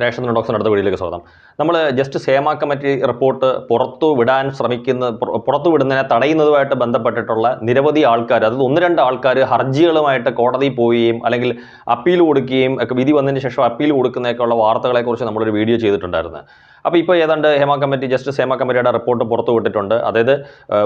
Ration ഡോക്സൺ അടുത്ത വീഡിയോയിലേക്ക് സ്വാഗതം. നമ്മൾ ജസ്റ്റ് സേമാ കമ്മിറ്റി റിപ്പോർട്ട് പുറത്തു വിടാൻ ശ്രമിക്കുന്ന പുറ- പുറത്തു വിടുന്നതിനെ തടയുന്നതുമായിട്ട് ബന്ധപ്പെട്ടിട്ടുള്ള നിരവധി ആൾക്കാർ അതായത് ഒന്ന് രണ്ട് ആൾക്കാർ ഹർജികളുമായിട്ട് കോടതിയിൽ പോവുകയും അല്ലെങ്കിൽ അപ്പീൽ കൊടുക്കുകയും ഒക്കെ വിധി വന്നതിന് ശേഷം അപ്പീൽ കൊടുക്കുന്നതൊക്കെയുള്ള വാർത്തകളെക്കുറിച്ച് നമ്മളൊരു വീഡിയോ ചെയ്തിട്ടുണ്ടായിരുന്നു. അപ്പോൾ ഇപ്പോൾ ഏതാണ്ട് ഹേമ കമ്മിറ്റി ജസ്റ്റിസ് ഹേമ കമ്മിറ്റിയുടെ റിപ്പോർട്ട് പുറത്തു വിട്ടിട്ടുണ്ട്. അതായത്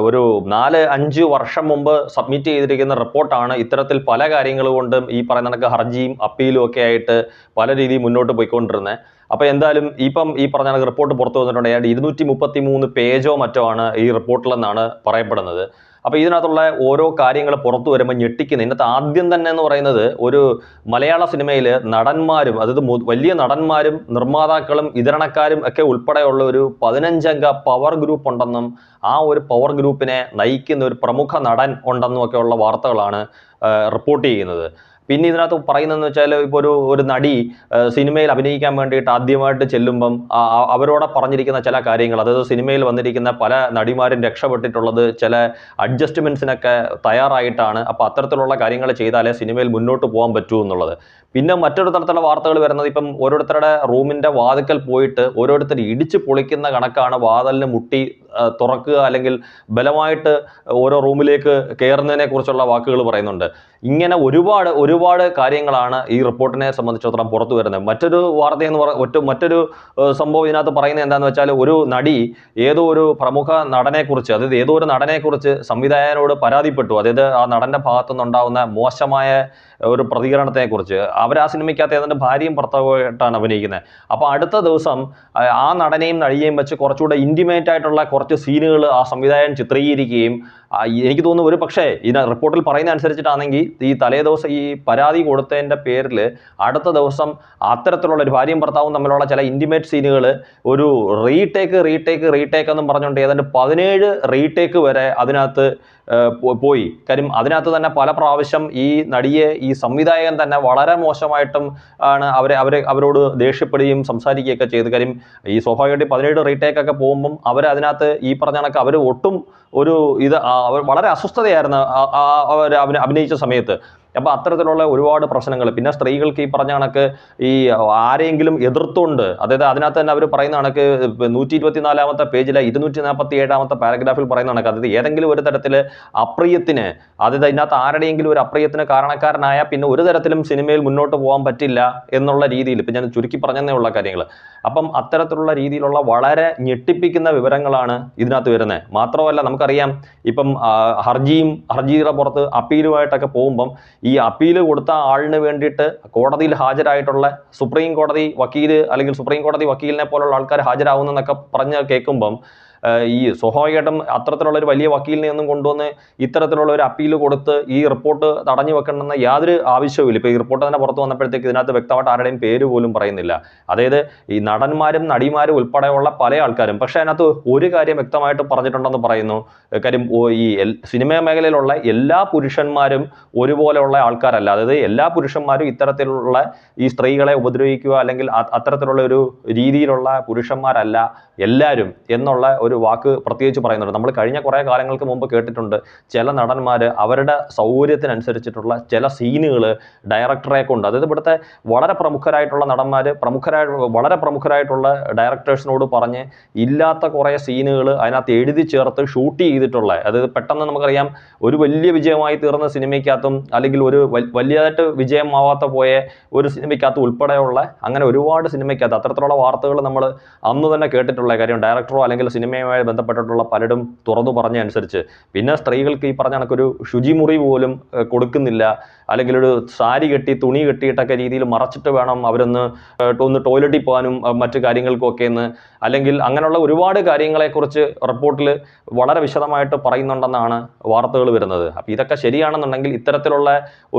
ഒരു നാല് അഞ്ച് വർഷം മുമ്പ് സബ്മിറ്റ് ചെയ്തിരിക്കുന്ന റിപ്പോർട്ടാണ് ഇത്തരത്തിൽ പല കാര്യങ്ങൾ കൊണ്ടും ഈ പറയുന്ന കണക്ക് ഹർജിയും അപ്പീലും ഒക്കെ ആയിട്ട് പല രീതിയിൽ മുന്നോട്ട് പോയിക്കൊണ്ടിരുന്നത് അപ്പോൾ എന്തായാലും ഇപ്പം ഈ പറഞ്ഞ കണക്ക് റിപ്പോർട്ട് പുറത്തു വന്നിട്ടുണ്ട്. ഏതാണ്ട് ഇരുന്നൂറ്റി മുപ്പത്തി മൂന്ന് പേജോ മറ്റോ ആണ് ഈ റിപ്പോർട്ടിലെന്നാണ് പറയപ്പെടുന്നത്. അപ്പോൾ ഇതിനകത്തുള്ള ഓരോ കാര്യങ്ങൾ പുറത്തു വരുമ്പോൾ ഞെട്ടിക്കുന്ന ഇന്നത്തെ ആദ്യം തന്നെ എന്ന് പറയുന്നത് ഒരു മലയാള സിനിമയിൽ നടന്മാരും അതായത് വലിയ നടന്മാരും നിർമ്മാതാക്കളും വിതരണക്കാരും ഒക്കെ ഉൾപ്പെടെയുള്ള ഒരു പതിനഞ്ചംഗ പവർ ഗ്രൂപ്പ് ഉണ്ടെന്നും ആ ഒരു പവർ ഗ്രൂപ്പിനെ നയിക്കുന്ന ഒരു പ്രമുഖ നടൻ ഉണ്ടെന്നും ഒക്കെയുള്ള വാർത്തകളാണ് റിപ്പോർട്ട് ചെയ്യുന്നത്. പിന്നെ ഇതിനകത്ത് പറയുന്നതെന്ന് വെച്ചാൽ ഇപ്പോൾ ഒരു ഒരു നടി സിനിമയിൽ അഭിനയിക്കാൻ വേണ്ടിയിട്ട് ആദ്യമായിട്ട് ചെല്ലുമ്പം അവരോട് പറഞ്ഞിരിക്കുന്ന ചില കാര്യങ്ങൾ അതായത് സിനിമയിൽ വന്നിരിക്കുന്ന പല നടിമാരും രക്ഷപ്പെട്ടിട്ടുള്ളത് ചില അഡ്ജസ്റ്റ്മെന്റ്സിനൊക്കെ തയ്യാറായിട്ടാണ് അപ്പോൾ അത്തരത്തിലുള്ള കാര്യങ്ങൾ ചെയ്താലേ സിനിമയിൽ മുന്നോട്ട് പോകാൻ പറ്റൂ എന്നുള്ളത്. പിന്നെ മറ്റൊരു തരത്തിലുള്ള വാർത്തകൾ വരുന്നത് ഇപ്പം ഓരോരുത്തരുടെ റൂമിന്റെ വാതിക്കൽ പോയിട്ട് ഓരോരുത്തർ ഇടിച്ച് പൊളിക്കുന്ന കണക്കാണ് വാതിലിന് മുട്ടി തുറക്കുക അല്ലെങ്കിൽ ബലമായിട്ട് ഓരോ റൂമിലേക്ക് കയറുന്നതിനെ കുറിച്ചുള്ള വാക്കുകൾ പറയുന്നുണ്ട്. ഇങ്ങനെ ഒരുപാട് ഒരുപാട് കാര്യങ്ങളാണ് ഈ റിപ്പോർട്ടിനെ സംബന്ധിച്ചിടത്തോളം പുറത്തു വരുന്നത്. മറ്റൊരു വാർത്ത എന്ന് പറ ഒറ്റ മറ്റൊരു സംഭവം ഇതിനകത്ത് പറയുന്നത് എന്താണെന്ന് വെച്ചാൽ ഒരു നടി ഏതോ ഒരു പ്രമുഖ നടനെക്കുറിച്ച് അതായത് ഏതോ ഒരു നടനെക്കുറിച്ച് സംവിധായകനോട് പരാതിപ്പെട്ടു. അതായത് ആ നടന്റെ ഭാഗത്തു നിന്നുണ്ടാവുന്ന മോശമായ ഒരു പ്രതികരണത്തെക്കുറിച്ച്. അവർ ആ സിനിമയ്ക്കകത്ത് ഏതാണ്ട് ഭാര്യയും ഭർത്താവുമായിട്ടാണ് അഭിനയിക്കുന്നത്. അപ്പോൾ അടുത്ത ദിവസം ആ, നടനെയും നടിയെയും വെച്ച് കുറച്ചുകൂടെ ഇന്റിമേറ്റ് ആയിട്ടുള്ള കുറച്ച് സീനുകൾ ആ സംവിധായകൻ ചിത്രീകരിക്കുകയും എനിക്ക് തോന്നുന്നു ഒരു പക്ഷേ ഇതിന റിപ്പോർട്ടിൽ പറയുന്ന അനുസരിച്ചിട്ടാണെങ്കിൽ ഈ തലേ ദിവസം ഈ പരാതി കൊടുത്തതിന്റെ പേരിൽ അടുത്ത ദിവസം അത്തരത്തിലുള്ള ഒരു ഭാര്യയും ഭർത്താവും തമ്മിലുള്ള ചില ഇന്റിമേറ്റ് സീനുകൾ ഒരു റീടേക്ക് റീടേക്ക് റീടേക്ക് എന്നും പറഞ്ഞുകൊണ്ട് ഏതാണ്ട് പതിനേഴ് റീടേക്ക് വരെ അതിനകത്ത് പോയി. കാര്യം അതിനകത്ത് തന്നെ പല പ്രാവശ്യം ഈ നടിയെ ഈ സംവിധായകൻ തന്നെ വളരെ മോശമായിട്ടും ആണ് അവരെ അവരെ അവരോട് ദേഷ്യപ്പെടുകയും സംസാരിക്കുകയൊക്കെ ചെയ്ത്. കാര്യം ഈ സ്വാഭാവികമായിട്ട് പതിനേഴ് റീടേക്കൊക്കെ പോകുമ്പം അവർ അതിനകത്ത് ഈ പറഞ്ഞ കണക്ക് അവർ ഒട്ടും ഒരു ഇത് അവർ വളരെ അസ്വസ്ഥതയായിരുന്നു അവർ അഭിനയിച്ച സമയത്ത്. അപ്പോൾ അത്തരത്തിലുള്ള ഒരുപാട് പ്രശ്നങ്ങൾ. പിന്നെ സ്ത്രീകൾക്ക് ഈ പറഞ്ഞ കണക്ക് ഈ ആരെങ്കിലും എതിർത്തുകൊണ്ട് അതായത് അതിനകത്ത് തന്നെ അവർ പറയുന്ന കണക്ക് നൂറ്റി ഇരുപത്തിനാലാമത്തെ പേജിലെ ഇരുന്നൂറ്റി നാൽപ്പത്തി ഏഴാമത്തെ പാരഗ്രാഫിൽ പറയുന്ന കണക്ക്. അതായത് ഏതെങ്കിലും ഒരു തരത്തിൽ അപ്രിയത്തിന് അതായത് അതിനകത്ത് ആരുടെയെങ്കിലും ഒരു അപ്രിയത്തിന് കാരണക്കാരനായ പിന്നെ ഒരു തരത്തിലും സിനിമയിൽ മുന്നോട്ട് പോകാൻ പറ്റില്ല എന്നുള്ള രീതിയിൽ ഇപ്പം ഞാൻ ചുരുക്കി പറഞ്ഞതേ ഉള്ള കാര്യങ്ങൾ. അപ്പം അത്തരത്തിലുള്ള രീതിയിലുള്ള വളരെ ഞെട്ടിപ്പിക്കുന്ന വിവരങ്ങളാണ് ഇതിനകത്ത് വരുന്നത്. മാത്രമല്ല നമുക്കറിയാം ഇപ്പം ഹർജിയും ഹർജിയുടെ പുറത്ത് അപ്പീലുമായിട്ടൊക്കെ പോകുമ്പം അപ്പീൽ കൊടുത്ത ആളിന് വേണ്ടിയിട്ട് കോടതിയിൽ ഹാജരായിട്ടുള്ള സുപ്രീം കോടതി വക്കീൽ അല്ലെങ്കിൽ സുപ്രീം കോടതി വക്കീലിനെ പോലുള്ള ആൾക്കാർ ഹാജരാകുന്നെന്നൊക്കെ പറഞ്ഞ് കേൾക്കുമ്പം ഈ സ്വാഭാവികമായിട്ടും അത്തരത്തിലുള്ള ഒരു വലിയ വക്കീലിനെ ഒന്നും കൊണ്ടുവന്ന് ഇത്തരത്തിലുള്ള ഒരു അപ്പീൽ കൊടുത്ത് ഈ റിപ്പോർട്ട് തടഞ്ഞു വെക്കണമെന്ന യാതൊരു ആവശ്യവുമില്ല. ഇപ്പോൾ ഈ റിപ്പോർട്ട് തന്നെ പുറത്ത് വന്നപ്പോഴത്തേക്ക് ഇതിനകത്ത് വ്യക്തമായിട്ട് ആരുടെയും പേര് പോലും പറയുന്നില്ല. അതായത് ഈ നടന്മാരും നടിമാരും ഉൾപ്പെടെയുള്ള പല ആൾക്കാരും പക്ഷേ അതിനകത്ത് ഒരു കാര്യം വ്യക്തമായിട്ട് പറഞ്ഞിട്ടുണ്ടെന്ന് പറയുന്നു. കാര്യം ഈ സിനിമാ മേഖലയിലുള്ള എല്ലാ പുരുഷന്മാരും ഒരുപോലെയുള്ള ആൾക്കാരല്ല. അതായത് എല്ലാ പുരുഷന്മാരും ഇത്തരത്തിലുള്ള ഈ സ്ത്രീകളെ ഉപദ്രവിക്കുക അല്ലെങ്കിൽ അത്തരത്തിലുള്ള ഒരു രീതിയിലുള്ള പുരുഷന്മാരല്ല എല്ലാവരും എന്നുള്ള ഒരു വാക്ക് പ്രത്യേകിച്ച് പറയുന്നുണ്ട്. നമ്മൾ കഴിഞ്ഞ കുറേ കാലങ്ങൾക്ക് മുമ്പ് കേട്ടിട്ടുണ്ട് ചില നടന്മാർ അവരുടെ സൗകര്യത്തിനനുസരിച്ചിട്ടുള്ള ചില സീനുകൾ ഡയറക്ടറെ കൊണ്ട്. അതായത് ഇവിടുത്തെ വളരെ പ്രമുഖരായിട്ടുള്ള നടന്മാർ പ്രമുഖരായ വളരെ പ്രമുഖരായിട്ടുള്ള ഡയറക്ടേഴ്സിനോട് പറഞ്ഞ് ഇല്ലാത്ത കുറേ സീനുകൾ അതിനകത്ത് എഴുതി ചേർത്ത് ഷൂട്ട് ചെയ്തിട്ടുള്ള അതായത് പെട്ടെന്ന് നമുക്കറിയാം ഒരു വലിയ വിജയമായി തീർന്ന സിനിമയ്ക്കകത്തും അല്ലെങ്കിൽ ഒരു വലിയതായിട്ട് വിജയമാവാത്ത പോയ ഒരു സിനിമയ്ക്കകത്ത് ഉൾപ്പെടെയുള്ള അങ്ങനെ ഒരുപാട് സിനിമയ്ക്കകത്ത് അത്തരത്തിലുള്ള വാർത്തകൾ നമ്മൾ അന്ന് തന്നെ കേട്ടിട്ടുള്ള കാര്യം. ഡയറക്ടറോ അല്ലെങ്കിൽ സിനിമയുമായി ബന്ധപ്പെട്ടിട്ടുള്ള പലരും തുറന്നു പറഞ്ഞ അനുസരിച്ച് പിന്നെ സ്ത്രീകൾക്ക് ഈ പറഞ്ഞ കണക്കൊരു ശുചിമുറി പോലും കൊടുക്കുന്നില്ല. അല്ലെങ്കിൽ ഒരു സാരി കെട്ടി തുണി കെട്ടിയിട്ടൊക്കെ രീതിയിൽ മറച്ചിട്ട് വേണം അവരൊന്ന് ഒന്ന് ടോയ്ലറ്റിൽ പോകാനും മറ്റു കാര്യങ്ങൾക്കൊക്കെ എന്ന്. അല്ലെങ്കിൽ അങ്ങനെയുള്ള ഒരുപാട് കാര്യങ്ങളെക്കുറിച്ച് റിപ്പോർട്ടിൽ വളരെ വിശദമായിട്ട് പറയുന്നുണ്ടെന്നാണ് വാർത്തകൾ വരുന്നത്. അപ്പോൾ ഇതൊക്കെ ശരിയാണെന്നുണ്ടെങ്കിൽ ഇത്തരത്തിലുള്ള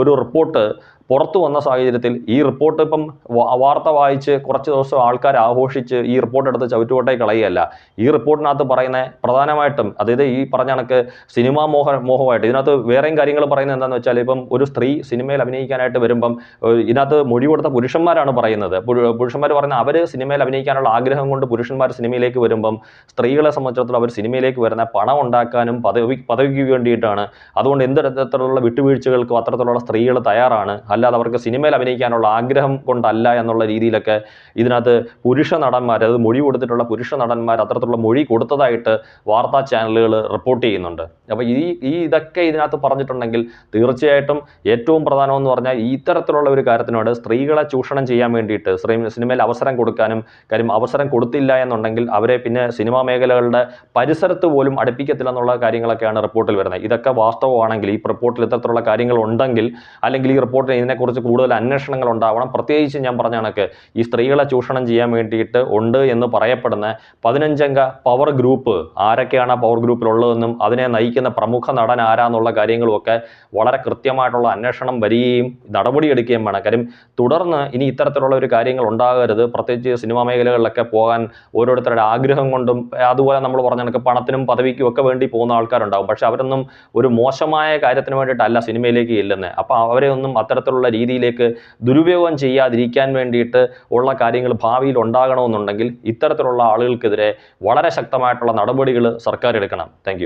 ഒരു റിപ്പോർട്ട് പുറത്തു വന്ന സാഹചര്യത്തിൽ ഈ റിപ്പോർട്ട് ഇപ്പം വാർത്ത വായിച്ച് കുറച്ച് ദിവസം ആൾക്കാർ ആഘോഷിച്ച് ഈ റിപ്പോർട്ട് എടുത്ത് ചവിറ്റുകൊട്ടേ കളയുകയല്ല. ഈ റിപ്പോർട്ടിനകത്ത് പറയുന്ന പ്രധാനമായിട്ടും അതായത് ഈ പറഞ്ഞ കണക്ക് സിനിമാ മോഹ മോഹമായിട്ട് ഇതിനകത്ത് വേറെയും കാര്യങ്ങൾ പറയുന്നത് എന്താണെന്ന് വെച്ചാൽ ഇപ്പം ഒരു സ്ത്രീ സിനിമയിൽ അഭിനയിക്കാനായിട്ട് വരുമ്പം ഇതിനകത്ത് മൊഴി കൊടുത്ത പുരുഷന്മാരാണ് പറയുന്നത്. പുരു- പുരുഷന്മാർ പറയുന്നത് അവർ സിനിമയിൽ അഭിനയിക്കാനുള്ള ആഗ്രഹം കൊണ്ട് പുരുഷന്മാർ സിനിമയിലേക്ക് വരുമ്പം സ്ത്രീകളെ സംബന്ധിച്ചിടത്തോളം അവർ സിനിമയിലേക്ക് വരുന്ന പണം ഉണ്ടാക്കാനും പദവി പദവിക്ക് വേണ്ടിയിട്ടാണ്. അതുകൊണ്ട് എന്ത് തരത്തിലുള്ള വിട്ടുവീഴ്ചകൾക്കും അത്തരത്തിലുള്ള സ്ത്രീകൾ തയ്യാറാണ്. അല്ലാതെ അവർക്ക് സിനിമയിൽ അഭിനയിക്കാനുള്ള ആഗ്രഹം കൊണ്ടല്ല എന്നുള്ള രീതിയിലൊക്കെ ഇതിനകത്ത് പുരുഷ നടന്മാർ അത് മൊഴി കൊടുത്തിട്ടുള്ള പുരുഷ നടന്മാർ അത്തരത്തിലുള്ള മൊഴി കൊടുത്തതായിട്ട് വാർത്താ ചാനലുകൾ റിപ്പോർട്ട് ചെയ്യുന്നുണ്ട്. അപ്പോൾ ഈ ഈ ഇതൊക്കെ ഇതിനകത്ത് പറഞ്ഞിട്ടുണ്ടെങ്കിൽ തീർച്ചയായിട്ടും ഏറ്റവും പ്രധാനമെന്ന് പറഞ്ഞാൽ ഇത്തരത്തിലുള്ള ഒരു കാര്യത്തിനോട് സ്ത്രീകളെ ചൂഷണം ചെയ്യാൻ വേണ്ടിയിട്ട് സിനിമയിൽ അവസരം കൊടുക്കാനും കാര്യം അവസരം കൊടുത്തില്ല എന്നുണ്ടെങ്കിൽ അവരെ പിന്നെ സിനിമാ മേഖലകളുടെ പരിസരത്ത് പോലും അടുപ്പിക്കത്തില്ല എന്നുള്ള കാര്യങ്ങളൊക്കെയാണ് റിപ്പോർട്ടിൽ വരുന്നത്. ഇതൊക്കെ വാസ്തവമാണെങ്കിൽ ഈ റിപ്പോർട്ടിൽ ഇത്തരത്തിലുള്ള കാര്യങ്ങൾ ഉണ്ടെങ്കിൽ അല്ലെങ്കിൽ ഈ റിപ്പോർട്ടിൽ ഇതിനെക്കുറിച്ച് കൂടുതൽ അന്വേഷണങ്ങൾ ഉണ്ടാവണം. പ്രത്യേകിച്ച് ഞാൻ പറഞ്ഞ കണക്ക് ഈ സ്ത്രീകളെ ചൂഷണം ചെയ്യാൻ വേണ്ടിയിട്ട് ഉണ്ട് എന്ന് പറയപ്പെടുന്ന പതിനഞ്ചംഗ പവർ ഗ്രൂപ്പ് ആരൊക്കെയാണ് പവർ ഗ്രൂപ്പിലുള്ളതെന്നും അതിനെ നയിക്കുന്ന പ്രമുഖ നടൻ ആരാന്നുള്ള കാര്യങ്ങളുമൊക്കെ വളരെ കൃത്യമായിട്ടുള്ള അന്വേഷണം വരികയും നടപടിയെടുക്കുകയും വേണം. കാര്യം തുടർന്ന് ഇനി ഇത്തരത്തിലുള്ള ഒരു കാര്യങ്ങൾ ഉണ്ടാകരുത്. പ്രത്യേകിച്ച് സിനിമാ മേഖലകളിലൊക്കെ പോകാൻ ഓരോരുത്തരുടെ ആഗ്രഹം കൊണ്ടും അതുപോലെ നമ്മൾ പറഞ്ഞ കണക്ക് പണത്തിനും പദവിക്കും ഒക്കെ വേണ്ടി പോകുന്ന ആൾക്കാരുണ്ടാവും. പക്ഷെ അവരൊന്നും ഒരു മോശമായ കാര്യത്തിന് വേണ്ടിയിട്ടല്ല സിനിമയിലേക്ക് ചെല്ലുന്നത്. അപ്പോൾ അവരെ ഒന്നും അത്തരത്തിലുള്ള രീതിയിലേക്ക് ദുരുപയോഗം ചെയ്യാതിരിക്കാൻ വേണ്ടിയിട്ട് ഉള്ള കാര്യങ്ങൾ ഭാവിയിൽ ഉണ്ടാകണമെന്നുണ്ടെങ്കിൽ ഇത്തരത്തിലുള്ള ആളുകൾക്കെതിരെ വളരെ ശക്തമായിട്ടുള്ള നടപടികൾ സർക്കാർ എടുക്കണം. താങ്ക്